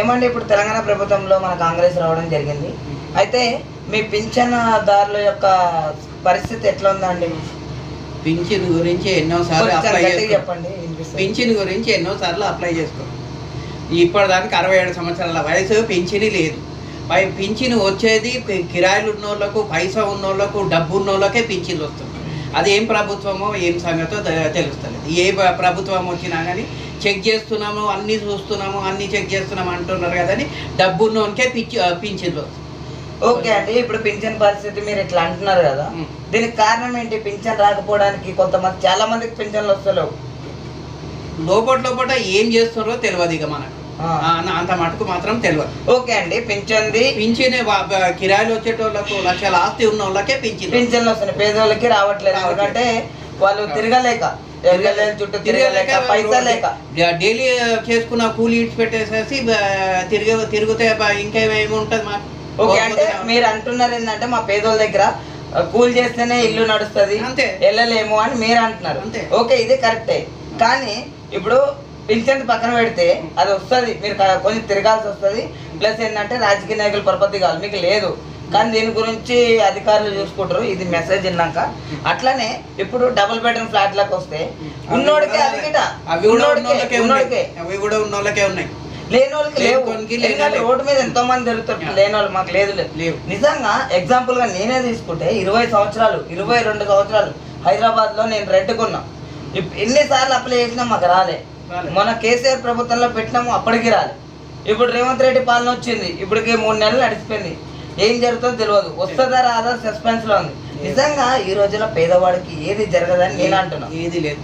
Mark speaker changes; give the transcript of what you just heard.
Speaker 1: ఏమండి ఇప్పుడు తెలంగాణ ప్రభుత్వంలో మన కాంగ్రెస్ రావడం జరిగింది. అయితే మీ పింఛన్దారుల యొక్క పరిస్థితి ఎట్లా ఉందండి
Speaker 2: పింఛన్ గురించి ఎన్నోసార్లు అప్లై
Speaker 1: చెప్పండి.
Speaker 2: పింఛన్ గురించి ఎన్నోసార్లు అప్లై చేసుకో ఇప్పటిదానికి అరవై ఏడు సంవత్సరాల వయసు పింఛని లేదు. పై పింఛన్ వచ్చేది కిరాయిలు ఉన్నోళ్ళకు పైసా ఉన్నోళ్ళకు డబ్బు ఉన్నోళ్ళకే పింఛన్లు వస్తుంది అది ఏం ప్రభుత్వమో ఏం సంగతో తెలుస్తలేదు. ఏ ప్ర- ప్రభుత్వం వచ్చినా కానీ చెక్ చేస్తున్నాము అన్నీ చూస్తున్నాము అన్నీ చెక్ చేస్తున్నాము అంటున్నారు కదని డబ్బు ఉన్నోనికే పిచ్చి పింఛన్లు వస్తుంది.
Speaker 1: ఓకే అండి ఇప్పుడు పింఛన్ పరిస్థితి మీరు ఇట్లా అంటున్నారు కదా. దీనికి కారణం ఏంటి? పింఛన్ రాకపోవడానికి కొంతమంది చాలా మందికి పింఛన్లు వస్తలేవు.
Speaker 2: లోపల లోపల ఏం చేస్తున్నారో తెలియదు ఇక మనకు. అంత మటుకు మాత్రం తెలియదు.
Speaker 1: ఓకే అండి పింఛన్ది.
Speaker 2: పింఛన్ వా- బ- కిరాయిలు వచ్చేటోళ్ళకు లక్షల ఆస్తి ఉన్న వాళ్ళకే పింఛన్
Speaker 1: పింఛన్లు వస్తున్నాయి. పేదోళ్ళకి రావట్లేదు. ఎందుకంటే వాళ్ళు తిరగలేక
Speaker 2: డైలీ చేసుకున్న కూలి ఇడ్చి పెట్టేసేసి తిరిగి తిరిగితే ఇంకేమేమి ఉంటుంది మాకు?
Speaker 1: ఓకే అంటే మీరు అంటున్నారు ఏంటంటే మా పేదోళ్ళ దగ్గర కూలి చేస్తేనే ఇల్లు నడుస్తుంది.
Speaker 2: అంతే.
Speaker 1: వెళ్ళలేము అని మీరు అంటున్నారు.
Speaker 2: అంతే.
Speaker 1: ఓకే ఇది కరెక్టే. కానీ ఇప్పుడు పింఛన్ పక్కన పెడితే అది వస్తుంది. మీరు కొంచెం తిరగాల్సి వస్తుంది. ప్లస్ ఏంటంటే రాజకీయ నాయకుల పరపతి కాదు మీకు లేదు. కానీ దీని గురించి అధికారులు చూసుకుంటారు. ఇది మెసేజ్ విన్నాక. అట్లనే ఇప్పుడు డబుల్ బెడ్రూమ్ ఫ్లాట్లకు వస్తే ఉన్నోడికే అది గిట ఉన్నోడికే
Speaker 2: అవి కూడా ఉన్నోళ్ళకే ఉన్నాయి.
Speaker 1: లేని వాళ్ళకి లేవు. రోడ్డు మీద ఎంతో మంది తిరుగుతారు? లేని వాళ్ళు మాకు లేదు లేదు.
Speaker 2: లేవు.
Speaker 1: నిజంగా ఎగ్జాంపుల్గా నేనే తీసుకుంటే ఇరవై సంవత్సరాలు ఇరవై రెండు సంవత్సరాలు హైదరాబాద్లో నేను రెంట్ కొన్నా ఇప్- ఎన్నిసార్లు అప్లై చేసినా మాకు రాలే. మన కేసీఆర్ ప్రభుత్వంలో పెట్టినాము అప్పటికి రాలే. ఇప్పుడు రేవంత్ రెడ్డి పాలన వచ్చింది ఇప్పటికి మూడు నెలలు నడిచిపోయింది. ఏం జరుగుతుందో తెలియదు. వస్తుందా రాదా? సస్పెన్స్లో ఉంది. నిజంగా ఈ రోజుల్లో పేదవాడికి ఏది జరగదని నేను అంటున్నా.
Speaker 2: ఏది లేదు.